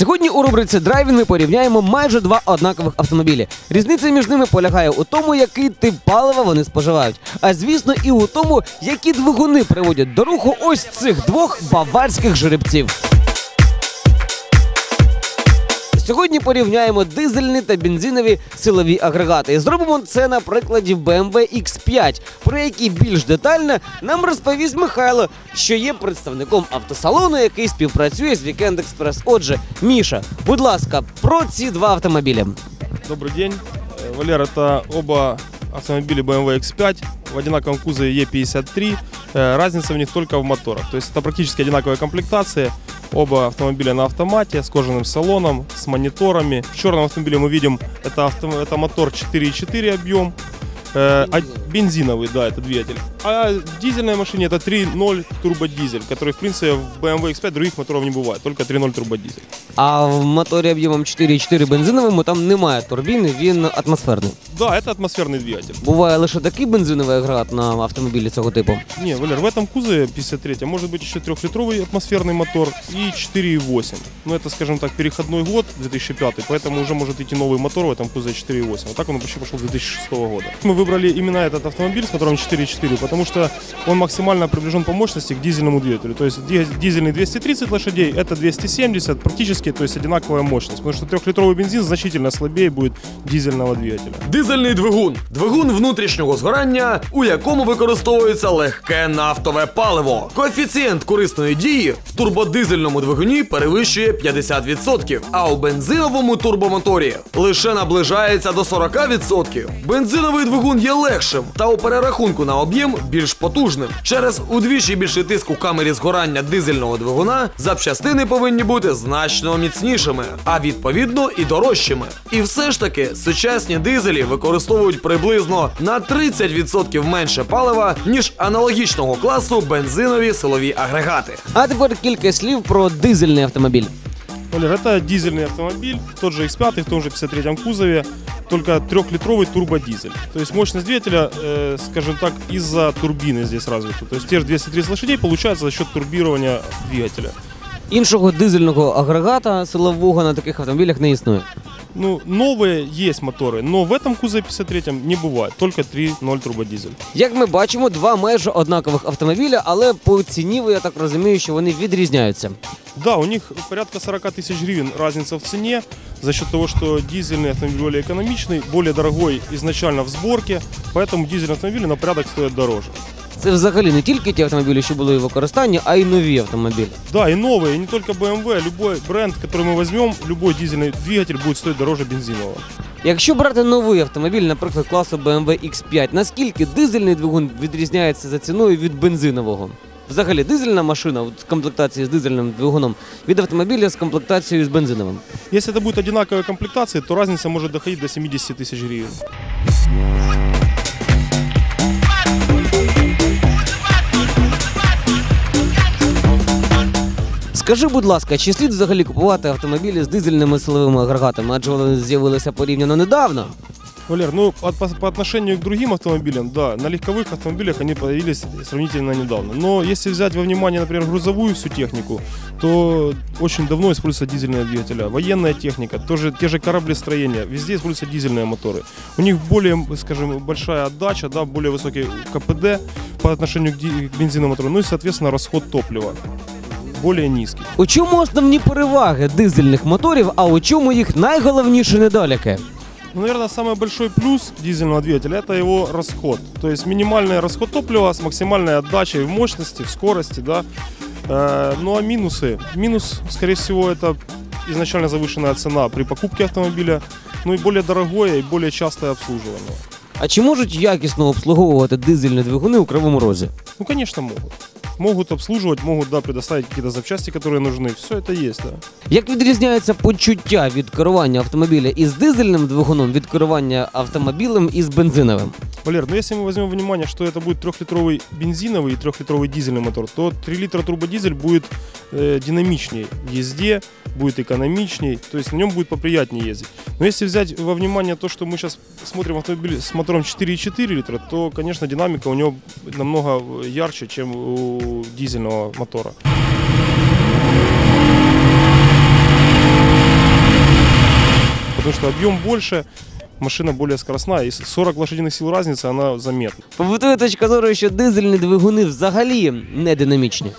Сьогодні у рубриці Драйвін ми порівняємо майже два однакових автомобілі. Різниця між ними полягає у тому, який тип палива вони споживають. А звісно, і у тому, які двигуни приводять до руху ось цих двох баварських жеребців. Сьогодні порівняємо дизельні та бензинові силові агрегати. І зробимо це на прикладі BMW X5, про який більш детально нам розповість Михайло, що є представником автосалону, який співпрацює з Weekend Express. Отже, Міша, будь ласка, про ці два автомобілі. Добрый день. Э, Валер, это оба автомобиля BMW X5 в одинаковом кузове E53. Э, Разница в них только в моторах. То есть это практически одинаковая комплектация. Оба автомобиля на автомате, с кожаным салоном, с мониторами. В черном автомобиле мы видим, это, авто, это мотор 4,4 объем. Э, а бензиновый, да, это двигатель. А в дизельной машине это 3.0 турбодизель, который, в принципе, в BMW X5 других моторов не бывает, только 3.0 турбодизель. А в моторі об'ємом 4,4 бензиновому там немає турбіни, він атмосферний. Да, это атмосферный двигатель. Буває лише такий бензиновий агрегат на автомобілі цього типу. Не, Валер, в этом кузове 53 может быть еще трехлитровый атмосферный мотор и 4,8. Ну, это, скажем так, переходной год, 2005, поэтому уже может идти новый мотор в этом кузове 4,8. Вот так он почти пошел с 2006 года. Мы выбрали именно этот автомобиль с мотором 4,4, потому что он максимально приближен по мощности к дизельному двигателю. То есть ди- дизельный 230 лошадей, это 270, практически, то есть одинаковая мощность. Потому что трехлитровый бензин значительно слабее будет дизельного двигателя. Дизельний двигун двигун внутрішнього згорання, у якому використовується легке нафтове паливо. Коефіцієнт корисної дії в турбодизельному двигуні перевищує 50%, а у бензиновому турбомоторі лише наближається до 40%. Бензиновий двигун є легшим та у перерахунку на об'єм більш потужним. Через удвічі більший тиск у камері згорання дизельного двигуна запчастини повинні бути значно міцнішими, а відповідно і дорожчими. І все ж таки сучасні дизелі використовують приблизно на 30% менше палива, ніж аналогічного класу бензинові силові агрегати. А тепер кілька слів про дизельний автомобіль. Валер, это дизельный автомобиль, тот же X5 в том же 53-м кузове, только трехлитровый турбодизель. То есть мощность двигателя, э, скажем так, из-за турбины здесь развита. То есть те же 230 лошадей получается за счет турбирования двигателя. Іншого дизельного агрегата силового на таких автомобілях не існує. Ну, новые есть моторы, но в этом кузове 53-м не бывает, только 3.0 турбодизель. Як ми бачимо, два майже однакових автомобіля, але по ціні, я так розумію, що вони відрізняються. Да, у них порядка 40 тысяч гривен разница в цене за счет того, что дизельный автомобиль более экономичный, более дорогой изначально в сборке, поэтому дизельные автомобили на порядок стоят дороже. Це взагалі не тільки ті автомобілі, що були в використанні, а й нові автомобілі. Да, и новые, и не только BMW, любой бренд, который мы возьмем, любой дизельный двигатель будет стоить дороже бензинового. Якщо брати новий автомобіль, наприклад, класу BMW X5, наскільки дизельний двигун відрізняється за ціною від бензинового? Взагалі, дизельна машина от, в комплектації з дизельним двигуном від автомобіля з комплектацією з бензиновим. Если это будет одинаковая комплектация, то разница может доходить до 70 тысяч гривен. Скажи, будь ласка, чи слід взагалі купувати автомобілі з дизельними силовими агрегатами, адже вони з'явилися порівняно недавно? Валер, ну по, по- по отношению к другим автомобилям, да, на легковых автомобилях они появились сравнительно недавно. Но если взять во внимание, например, грузовую всю технику, то очень давно используются дизельные двигателя. Военная техника, тоже те же кораблестроения, везде используются дизельные моторы. У них более, скажем, большая отдача, да, более высокий КПД по отношению к, ди- к бензиновому мотору, ну и, соответственно, расход топлива более низкий. У чому основні переваги дизельних моторів, а у чому їх найголовніші недоліки? Ну, наверное, самый большой плюс дизельного двигателя это его расход. То есть минимальный расход топлива с максимальной отдачей в мощности, в скорости, да. Э, ну а минусы? Минус, скорее всего, это изначально завышенная цена при покупке автомобиля, ну и более дорогое и более частое обслуживание. А чи можуть якісно обслуговувати дизельні двигуни у Кривому Розі? Ну, конечно, могут. Могут обслуживать, могут, да, предоставить какие-то запчасти, которые нужны. Все это есть, да. Як відрізняється почуття від керування автомобіля із дизельним двигуном від керування автомобілем із бензиновим? Валер, ну если мы возьмем во внимание, что это будет трехлитровый бензиновый и трехлитровый дизельный мотор, то 3 литра турбодизель будет э, динамичнее в езде, будет экономичней, то есть на нем будет поприятнее ездить. Но если взять во внимание то, что мы сейчас смотрим автомобиль с мотором 4,4 литра, то, конечно, динамика у него намного ярче, чем у у дизельного мотора. Потому что объем больше, машина более скоростная, и 40 лошадиных сил разница, она заметна. Побутує точка зору, що дизельні двигуни взагалі не динамічні.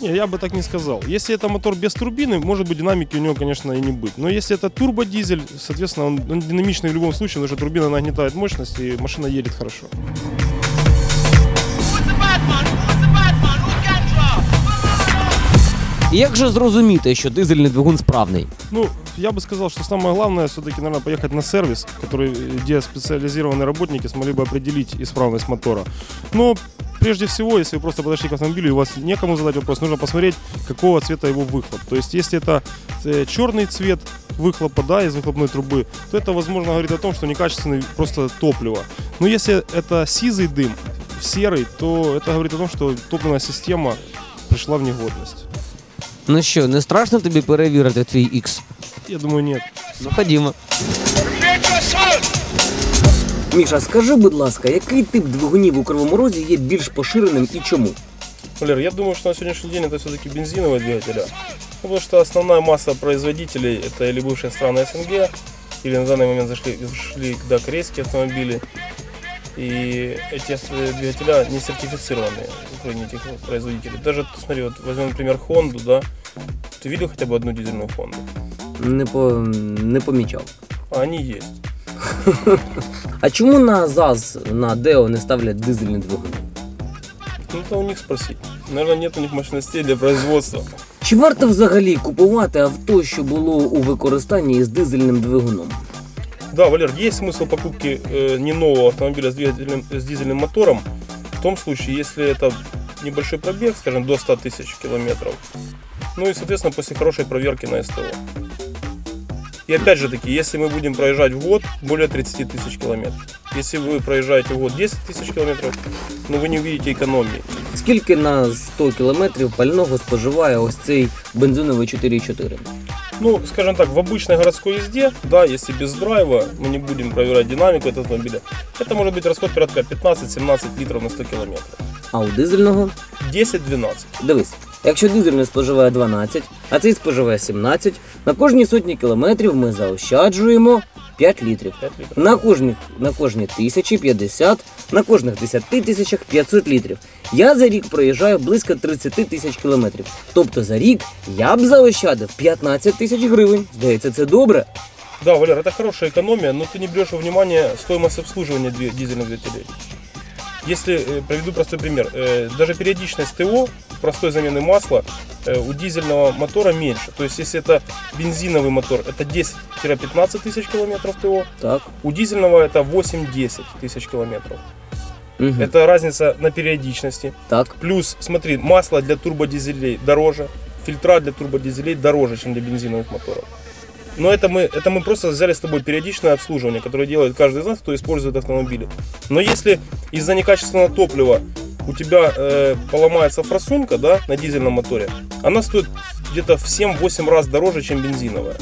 Не, я бы так не сказал. Если это мотор без турбины, может быть динамики у него, конечно, и не быть. Но если это турбодизель, соответственно, он, он динамичный в любом случае, потому что турбина нагнетает мощность, и машина едет хорошо. Who's the bad man? Who's the bad man? Who can draw? І як же зрозуміти, що дизельний двигун справний? Ну, я бы сказал, что самое главное все-таки, наверное, поехать на сервис, который, где специализированные работники смогли бы определить исправность мотора. Но прежде всего, если вы просто подошли к автомобилю и у вас некому задать вопрос, нужно посмотреть, какого цвета его выхлоп. То есть, если это э, черный цвет выхлопа, да, из выхлопной трубы, то это, возможно, говорит о том, что некачественный просто топливо. Но если это сизый дым, серый, то это говорит о том, что топливная система пришла в негодность. Ну що, не страшно тобі перевірити твій X? Я думаю, нет. Ну ходімо. Prepare your assault! Міша, скажи, будь ласка, який тип двигунів у Кривому Розі є більш поширеним і чому? Валер, я думаю, что на сегодняшний день это все-таки бензиновые двигателя. Ну, Потому что основная масса производителей это или бывшие страны СНГ, или на данный момент зашли, зашли да, корейские автомобили. И эти авто- двигателя не сертифицированные, кроме этих производителей. Даже, смотри, вот возьмем, например, Хонду, да. Ты видел хотя бы одну дизельную Хонду? Не, по... не помічав. А они есть. А чому на ЗАЗ, на Део не ставлять дизельні двигуни? Ну, это у них спросить. Наверное, нет у них мощностей для производства. Чи варто взагалі купувати авто, що було у використанні із дизельним двигуном? Да, Валер, есть смысл покупки э, не нового автомобиля с, двигателем, с дизельным мотором в том случае, если это небольшой пробег, скажем, до 100 тысяч километров. Ну и, соответственно, после хорошей проверки на СТО. И опять же таки, если мы будем проезжать в год более 30 тысяч километров. Если вы проезжаете в год 10 тысяч километров, но вы не увидите экономии. Скільки на 100 кілометрів пального споживає ось цей бензиновий 4,4? Ну, скажем так, в обычной городской езде, да, если без драйва, мы не будем проверять динамику этого автомобиля, это может быть расход порядка 15-17 литров на 100 километров. А у дизельного? 10-12. Дивись, якщо дизельний споживає 12, а цей споживає 17, на кожній сотні кілометрів ми заощаджуємо 5 літрів. 5 литров. На кожні, на кожні тисячі 50, на кожних 10 тисячах 500 літрів. Я за рік проїжджаю близько 30 тисяч кілометрів. Тобто за рік я б заощадив 15 тисяч гривень. Здається, це добре. Да, Валер, это хорошая экономия, но ты не берешь во внимание стоимость обслуживания две- дизельных двигателей. Если, э, приведу простой пример, э, даже периодичность ТО, простой замены масла, э, у дизельного мотора меньше. То есть, если это бензиновый мотор, это 10-15 тысяч километров ТО, Так. у дизельного это 8-10 тысяч километров. Угу. Это разница на периодичности. Так. Плюс, смотри, масло для турбодизелей дороже, фильтра для турбодизелей дороже, чем для бензиновых моторов. Но это мы, это мы просто взяли с тобой периодичное обслуживание, которое делает каждый из нас, кто использует автомобили. Но если из-за некачественного топлива у тебя э, поломается форсунка да, на дизельном моторе, она стоит где-то в 7-8 раз дороже, чем бензиновая.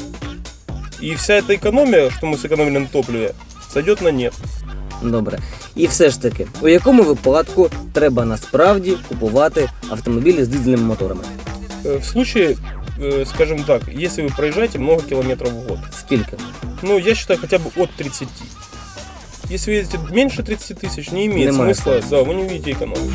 И вся эта экономия, что мы сэкономили на топливе, сойдет на нет. Добре. І все ж таки, у якому випадку треба насправді купувати автомобілі з дизельними моторами? Э, В случае, э, скажем так, если вы проезжаете много километров в год, Скільки? Ну, я считаю, хотя бы от 30. Если вы едете меньше 30 тысяч, не имеет Немає смысла, да, вы не увидите экономию.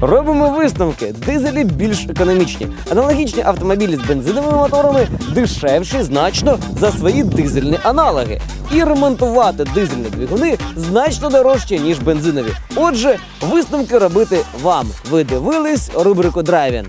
Робимо висновки. Дизелі більш економічні. Аналогічні автомобілі з бензиновими моторами дешевші значно за свої дизельні аналоги. І ремонтувати дизельні двигуни значно дорожче, ніж бензинові. Отже, висновки робити вам. Ви дивились рубрику Драйвін.